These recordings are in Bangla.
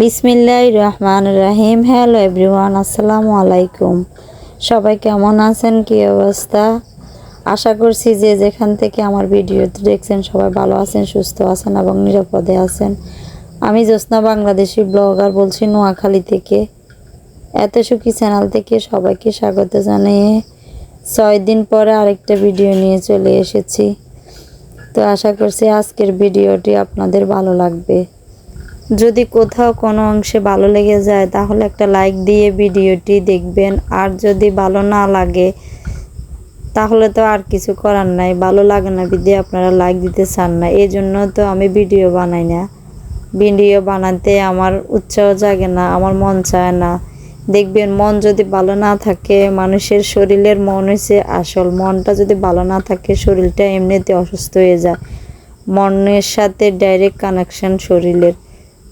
বিসমিল্লাহ রহমান রাহিম। হ্যালো এভরিওয়ান, আসসালামু আলাইকুম। সবাই কেমন আছেন? কি অবস্থা? আশা করছি যে যেখান থেকে আমার ভিডিও দেখছেন সবাই ভালো আছেন, সুস্থ আছেন এবং নিরাপদে আছেন। আমি জ্যোৎস্না বাংলাদেশি ব্লগার বলছি নোয়াখালী থেকে। এত সুখী চ্যানেল থেকে সবাইকে স্বাগত জানিয়ে ছয় দিন পরে আরেকটা ভিডিও নিয়ে চলে এসেছি। তো আশা করছি আজকের ভিডিওটি আপনাদের ভালো লাগবে। যদি কোথাও কোনো অংশে ভালো লেগে যায়, তাহলে একটা লাইক দিয়ে ভিডিওটি দেখবেন। আর যদি ভালো না লাগে, তাহলে তো আর কিছু করার নাই। ভালো লাগে না বিদে আপনারা লাইক দিতে চান না। এই জন্য তো আমি ভিডিও বানাই না। ভিডিও বানাতে আমার উৎসাহ জাগে না, আমার মন চায় না। দেখবেন মন যদি ভালো না থাকে, মানুষের শরীরের মন হচ্ছে আসল। মনটা যদি ভালো না থাকে, শরীরটা এমনিতে অসুস্থ হয়ে যায়। মনের সাথে ডাইরেক্ট কানেকশন শরীরের।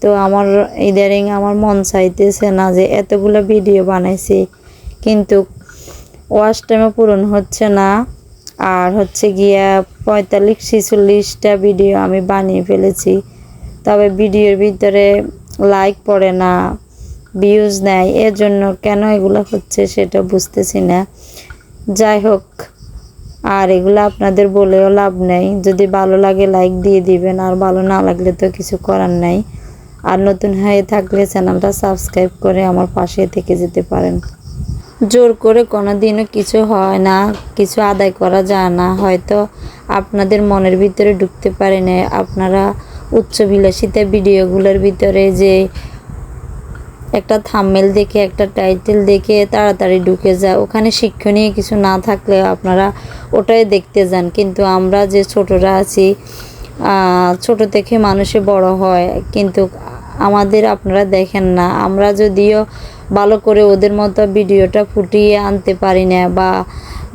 তো আমার ইদারিং আমার মন চাইতেছে না যে এতগুলো ভিডিও বানাইছি। কিন্তু ওয়াশ টাইমে পূরণ হচ্ছে না। আর হচ্ছে গিয়া পঁয়তাল্লিশ ছিচল্লিশটা ভিডিও আমি বানিয়ে ফেলেছি। তবে ভিডিওর ভিতরে লাইক পড়ে না ভিউজ নেয় এর জন্য কেন এগুলো হচ্ছে সেটা বুঝতেছি না। যাই হোক, আর এগুলো আপনাদের বলেও লাভ নেই। যদি ভালো লাগে লাইক দিয়ে দিবেন, আর ভালো না লাগলে তো কিছু করার নাই। আর নতুন হয়ে থাকলে চ্যানেলটা সাবস্ক্রাইব করে আমার পাশে থেকে যেতে পারেন। জোর করে কোনো দিনও কিছু হয় না, কিছু আদায় করা যায় না। হয়তো আপনাদের মনের ভিতরে ঢুকতে পারে না। আপনারা উচ্চ বিলাসিতা ভিডিওগুলোর ভিতরে যে একটা থাম্মেল দেখে, একটা টাইটেল দেখে তাড়াতাড়ি ঢুকে যায়। ওখানে শিক্ষণীয় কিছু না থাকলে আপনারা ওটাই দেখতে যান। কিন্তু আমরা যে ছোটরা আছি ছোট থেকে মানুষে বড় হয়, কিন্তু আমাদের আপনারা দেখেন না। আমরা যদিও ভালো করে ওদের মতো ভিডিওটা ফুটিয়ে আনতে পারি না বা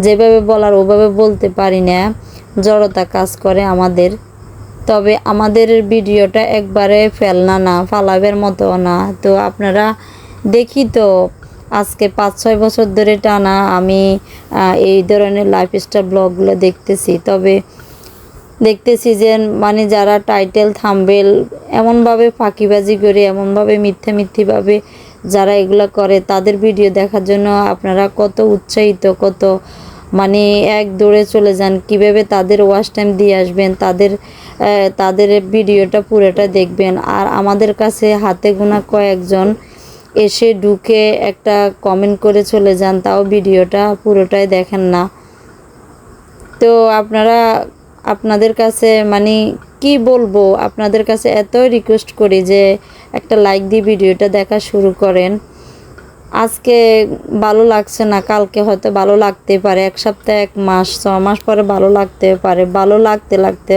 যেভাবে বলার ওভাবে বলতে পারি না, জড়তা কাজ করে আমাদের। তবে আমাদের ভিডিওটা একবারে ফেলনা না, ফালাবের মতো না। তো আপনারা দেখি তো, আজকে পাঁচ ছয় বছর ধরে টানা আমি এই ধরনের লাইফস্টাইল ব্লগগুলো দেখতেছি। তবে দেখতেছি যে মানে যারা টাইটেল থাম্বেল এমনভাবে ফাঁকিবাজি করে, এমনভাবে মিথ্যে মিথ্যেভাবে যারা এগুলো করে, তাদের ভিডিও দেখার জন্য আপনারা কত উৎসাহিত, কত মানে এক দৌড়ে চলে যান। কীভাবে তাদের ওয়াশ টাইম দিয়ে আসবেন, তাদের তাদের ভিডিওটা পুরোটা দেখবেন। আর আমাদের কাছে হাতে গোনা কয়েকজন এসে ঢুকে একটা কমেন্ট করে চলে যান, তাও ভিডিওটা পুরোটাই দেখেন না। তো আপনারা আপনাদের কাছে মানে কি বলব, আপনাদের কাছে এতই রিকোয়েস্ট করি যে একটা লাইক দিয়ে ভিডিওটা দেখা শুরু করেন। আজকে ভালো লাগছে না, কালকে হয়তো ভালো লাগতে পারে, এক সপ্তাহ, এক মাস, ছ মাস পরে ভালো লাগতে পারে, ভালো লাগতে লাগতে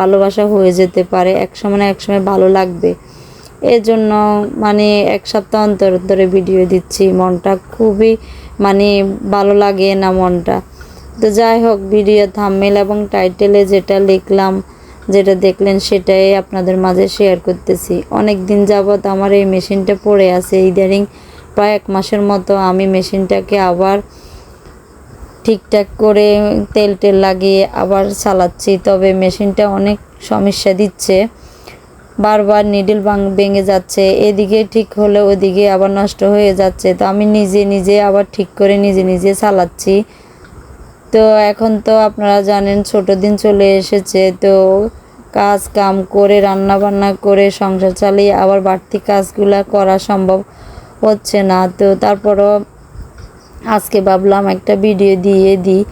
ভালোবাসা হয়ে যেতে পারে, এক সময় না এক সময় ভালো লাগবে। এর জন্য মানে এক সপ্তাহ অন্তর অন্তরে ভিডিও দিচ্ছি, মনটা খুবই মানে ভালো লাগে না মনটা। তো যাই হোক ভিডিও থামমেল এবং টাইটেলে যেটা লিখলাম, যেটা দেখলেন সেটাই আপনাদের মাঝে শেয়ার করতেছি। অনেক দিন যাবৎ আমার এই মেশিনটা পড়ে আছে ইদারিং প্রায় এক মাসের মতো আমি মেশিনটাকে আবার ঠিকঠাক করে তেল টেল লাগিয়ে আবার চালাচ্ছি, তবে মেশিনটা অনেক সমস্যা দিচ্ছে। বারবার নিডল ভেঙে যাচ্ছে, এদিকে ঠিক হলে ওদিকে আবার নষ্ট হয়ে যাচ্ছে। তো আমি নিজে নিজে আবার ঠিক করে নিজে নিজে চালাচ্ছি। তো এখন তো আপনারা জানেন ছোট দিন চলে এসেছে, তো কাজ কাম করে রান্না বান্না করে, সংসার চালিয়ে আবার বাড়তি কাজগুলো করা সম্ভব হচ্ছে না। তো তারপরও আজকে ভাবলাম একটা ভিডিও দিয়ে দিই।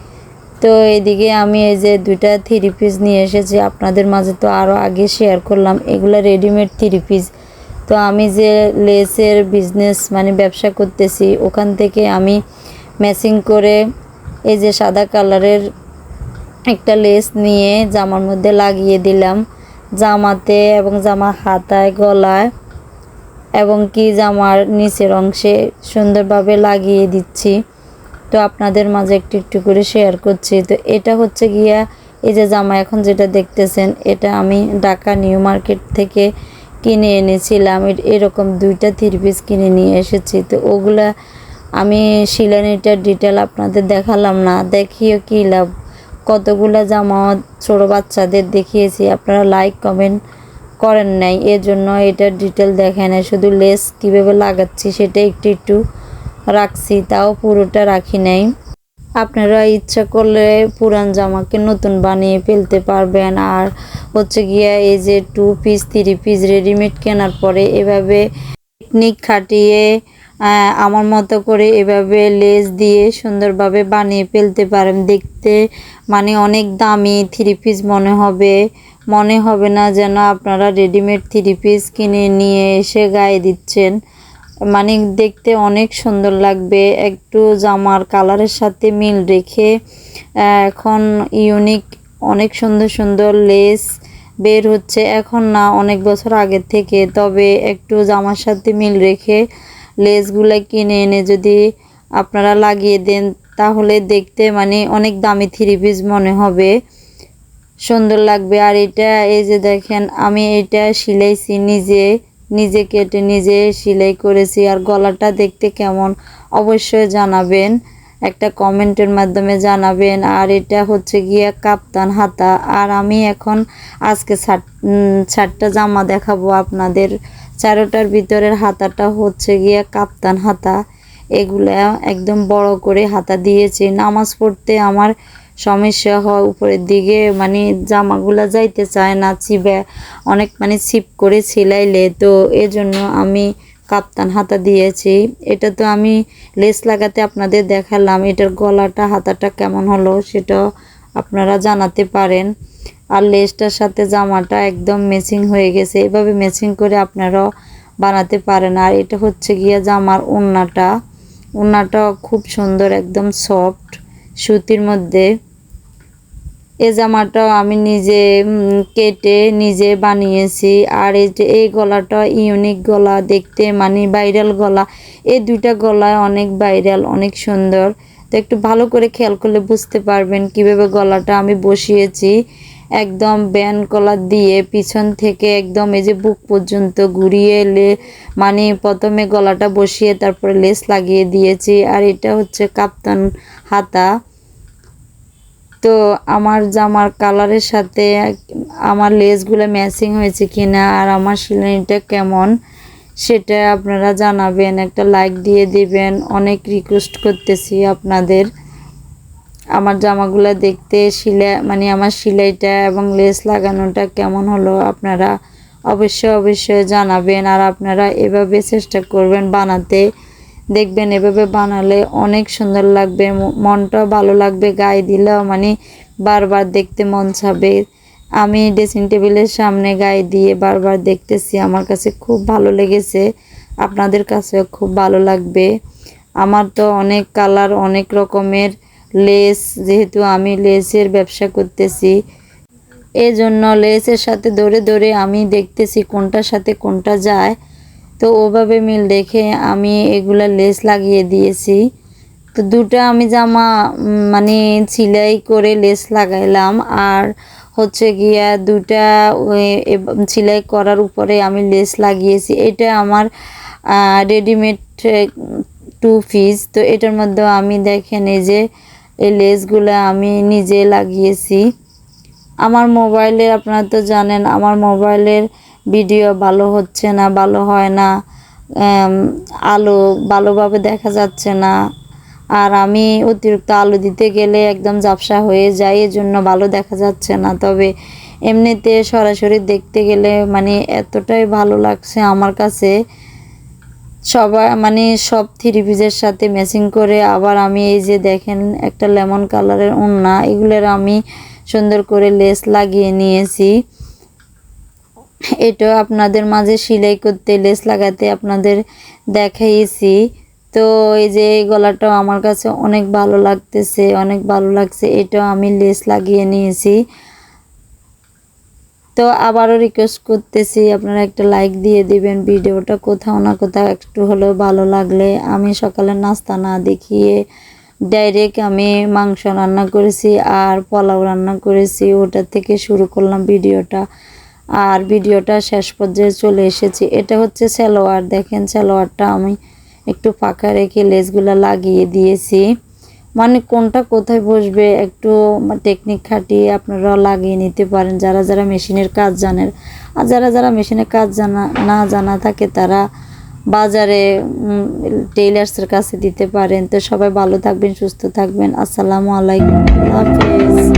তো এদিকে আমি এই যে দুইটা থ্রি পিস নিয়ে এসেছি, আপনাদের মাঝে তো আরও আগে শেয়ার করলাম। এগুলো রেডিমেড থ্রি পিস তো আমি যে লেসের বিজনেস মানে ব্যবসা করতেছি, ওখান থেকে আমি ম্যাচিং করে এই যে সাদা কালারের একটা লেস নিয়ে জামার মধ্যে লাগিয়ে দিলাম। জামাতে এবং জামা হাতায়, গলায় এবং কি জামার নিচের অংশে সুন্দরভাবে লাগিয়ে দিচ্ছি। তো আপনাদের মাঝে একটু একটু করে শেয়ার করছি। তো এটা হচ্ছে গিয়া এই যে জামা এখন যেটা দেখতেছেন, এটা আমি ঢাকা নিউ মার্কেট থেকে কিনে এনেছিলাম। এরকম দুইটা থ্রি পিস কিনে নিয়ে এসেছি। তো ওগুলা আমি শিলানিটার ডিটেল আপনাদের দেখালাম না, দেখিও কী লাভ? কতগুলো জামা ছোটো বাচ্চাদের দেখিয়েছি, আপনারা লাইক কমেন্ট করেন নাই, এজন্য এটার ডিটেল দেখে নাই, শুধু লেস কীভাবে লাগাচ্ছি সেটা একটু একটু রাখছি, তাও পুরোটা রাখি নাই। আপনারা ইচ্ছা করলে পুরান জামাকে নতুন বানিয়ে ফেলতে পারবেন, আর হচ্ছে গিয়া এই যে two piece three piece readymade কেনার পরে এভাবে টেকনিক খাটিয়ে আমার মতো করে এভাবে লেস দিয়ে সুন্দরভাবে বানিয়ে ফেলতে পারেন। দেখতে মানে অনেক দামি থ্রি পিস মনে হবে। মনে হবে না যেন আপনারা রেডিমেড থ্রি পিস কিনে নিয়ে এসে গায়ে দিচ্ছেন। মানে দেখতে অনেক সুন্দর লাগবে। একটু জামার কালারের সাথে মিল রেখে এখন ইউনিক অনেক সুন্দর সুন্দর লেস বের হচ্ছে। এখন না, অনেক বছর আগের থেকে। তবে একটু জামার সাথে মিল রেখে লেসগুলো কিনে এনে যদি আপনারা লাগিয়ে দেন, তাহলে দেখতে মানে অনেক দামি থ্রি পিস মনে হবে। সুন্দর লাগবে। আর এটা, এই যে দেখেন, আমি এটা সিলাইছি নিজে নিজে কেটে নিজে সেলাই করেছি। আর গলাটা দেখতে কেমন, অবশ্যই জানাবেন। একটা কমেন্টের মাধ্যমে জানাবেন। আর এটা হচ্ছে গিয়ে কাপ্তান হাতা। আর আমি এখন আজকে ছাট চারটা জামা দেখাবো আপনাদের। চারোটার ভিতরের হাতাটা হচ্ছে গিয়া কাপ্তান হাতা। এগুলা একদম বড় করে হাতা দিয়েছি। নামাজ পড়তে আমার সমস্যা হয়, উপরের দিকে মানে জামাগুলা যাইতে চায় না চিবে অনেক মানে ছিপ করে ছিলাইলে। তো এজন্য আমি কাপ্তান হাতা দিয়েছি। এটা তো আমি লেস লাগাতে আপনাদের দেখালাম, এটার গলাটা, হাতাটা কেমন হলো সেটা আপনারা জানাতে পারেন। আর লেসটার সাথে জামাটা একদম ম্যাচিং হয়ে গেছে। এভাবে ম্যাচিং করে আপনারাও বানাতে পারেন। আর এটা হচ্ছে গিয়ে জামার ওড়নাটা ওড়নাটা খুব সুন্দর, একদম সফট সুতির মধ্যে। এ জামাটাও আমি নিজে কেটে নিজে বানিয়েছি। আর এই যে, এই গলাটা ইউনিক গলা দেখতে মানে ভাইরাল গলা। এই দুইটা গলায় অনেক ভাইরাল অনেক সুন্দর। তো একটু ভালো করে খেয়াল করলে বুঝতে পারবেন কীভাবে গলাটা আমি বসিয়েছি। একদম ব্যান কলার দিয়ে পিছন থেকে একদম এই যে বুক পর্যন্ত ঘুরিয়ে লে মানে প্রথমে গলাটা বসিয়ে তারপরে লেস লাগিয়ে দিয়েছি। আর এটা হচ্ছে কাপ্তান হাতা। তো আমার জামার কালারের সাথে আমার লেসগুলো ম্যাচিং হয়েছে কিনা আর আমার সিলাইটা কেমন সেটা আপনারা জানাবেন। একটা লাইক দিয়ে দিবেন। অনেক রিকোয়েস্ট করতেছি আপনাদের। আমার জামাগুলো দেখতে সিলাই মানে আমার সিলাইটা এবং লেস লাগানোটা কেমন হলো আপনারা অবশ্যই অবশ্যই জানাবেন। আর আপনারা এভাবে চেষ্টা করবেন বানাতে। দেখবেন এভাবে বানালে অনেক সুন্দর লাগবে, ম- মনটাও ভালো লাগবে, গায়ে দিলেও মানে বারবার দেখতে মন চাবে। আমি ড্রেসিং টেবিলের সামনে গায়ে দিয়ে বারবার দেখতেছি, আমার কাছে খুব ভালো লেগেছে, আপনাদের কাছেও খুব ভালো লাগবে। আমার তো অনেক কালার অনেক রকমের লেস, যেহেতু আমি লেসের ব্যবসা করতেছি এই জন্য লেসের সাথে ধরে ধরে আমি দেখতেছি কোনটার সাথে কোনটা যায়। তো ওভাবে মিল দেখে আমি এগুলা লেস লাগিয়ে দিয়েছি। তো দুটো আমি জামা মানে সিলাই করে লেস লাগাইলাম। আর হচ্ছে গিয়া দুটা সিলাই করার উপরে আমি লেস লাগিয়েছি। এটা আমার রেডিমেড টু পিস তো এটার মধ্যে আমি দেখেন এই যে এই লেসগুলো আমি নিজে লাগিয়েছি। আমার মোবাইলের আপনারা তো জানেন, আমার মোবাইলের ভিডিও ভালো হচ্ছে না, ভালো হয় না। আলো ভালোভাবে দেখা যাচ্ছে না। আর আমি অতিরিক্ত আলো দিতে গেলে একদম ঝাপসা হয়ে যায়, এজন্য ভালো দেখা যাচ্ছে না। তবে এমনিতে সরাসরি দেখতে গেলে মানে এতটাই ভালো লাগছে আমার কাছে সবাই মানে সব থ্রি পিসের সাথে ম্যাচিং করে আবার আমি এই যে দেখেন একটা লেমন কালারের ওড়না, এগুলোর আমি সুন্দর করে লেস লাগিয়ে নিয়েছি। এটা আপনাদের মাঝে সেলাই করতে লেস লাগাতে আপনাদের দেখাইছি। তো এই যে এই গলাটাও আমার কাছে অনেক ভালো লাগতেছে, অনেক ভালো লাগছে, এটাও আমি লেস লাগিয়ে নিয়েছি। তো আবারও রিকোয়েস্ট করতেছি, আপনারা একটা লাইক দিয়ে দিবেন ভিডিওটা। কোথাও না কোথাও একটু হলেও ভালো লাগলে আমি সকালে নাস্তা না দেখিয়ে ডাইরেক্ট আমি মাংস রান্না করেছি আর পোলাও রান্না করেছি, ওটা থেকে শুরু করলাম ভিডিওটা। আর ভিডিওটা শেষ পর্যায়ে চলে এসেছি। এটা হচ্ছে সালোয়ার, দেখেন সালোয়ারটা আমি একটু ফাঁকা রেখে লেসগুলো লাগিয়ে দিয়েছি। মানে কোনটা কোথায় বসবে, একটু টেকনিক খাটিয়ে আপনারা লাগিয়ে নিতে পারেন। যারা যারা মেশিনের কাজ জানেন, আর যারা যারা মেশিনের কাজ জানা, না জানা থাকে তারা বাজারে টেইলার্সের কাছে দিতে পারেন। তো সবাই ভালো থাকবেন, সুস্থ থাকবেন। আসসালামু আলাইকুম। হাফেজ।